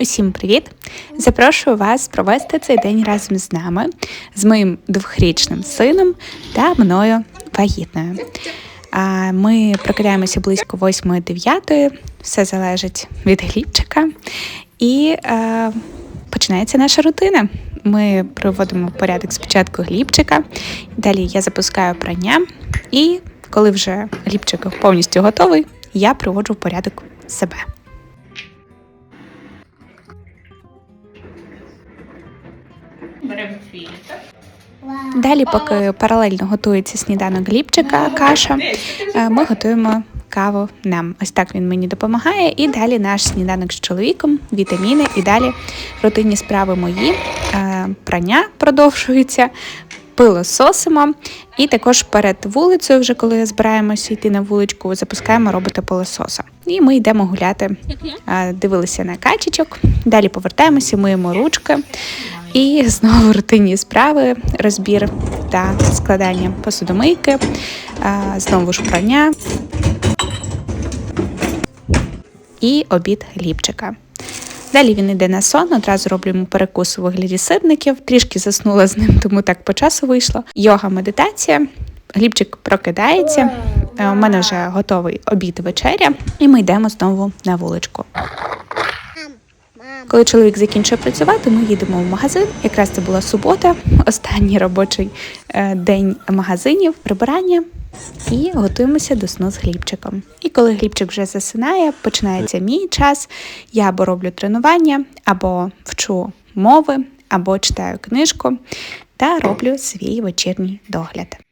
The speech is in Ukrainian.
Усім привіт! Запрошую вас провести цей день разом з нами, з моїм двохрічним сином та мною вагітною. Ми прокидаємося близько 8-9, все залежить від глібчика. І е, починається наша рутина. Ми проводимо порядок спочатку глібчика, далі я запускаю прання, і коли вже глібчик повністю готовий, я приводжу в порядок себе. Беремо фільтр. Далі, поки паралельно готується сніданок глібчика, каша, е, ми готуємо каву нам. Ось так він мені допомагає. І далі наш сніданок з чоловіком, вітаміни, і далі рутинні справи мої, е, прання продовжуються. Пилососимо, і також перед вулицею, вже коли збираємося йти на вуличку, запускаємо робота пилососа. І ми йдемо гуляти, дивилися на качечок, далі повертаємося, миємо ручки. І знову рутинні справи, розбір та складання посудомийки, знову ж прання і обід глібчика. Далі він йде на сон, одразу роблю йому перекус у вигляді сирників, трішки заснула з ним, тому так по часу вийшло. Йога, медитація. Глібчик прокидається. Е, У мене вже готовий обід вечеря, і ми йдемо знову на вуличку. Коли чоловік закінчує працювати, ми їдемо в магазин. Якраз це була субота, останній робочий е, день магазинів, прибирання. І готуємося до сну з глібчиком. І коли глібчик вже засинає, починається мій час. Я або роблю тренування, або вчу мови, або читаю книжку та роблю свій вечірній догляд.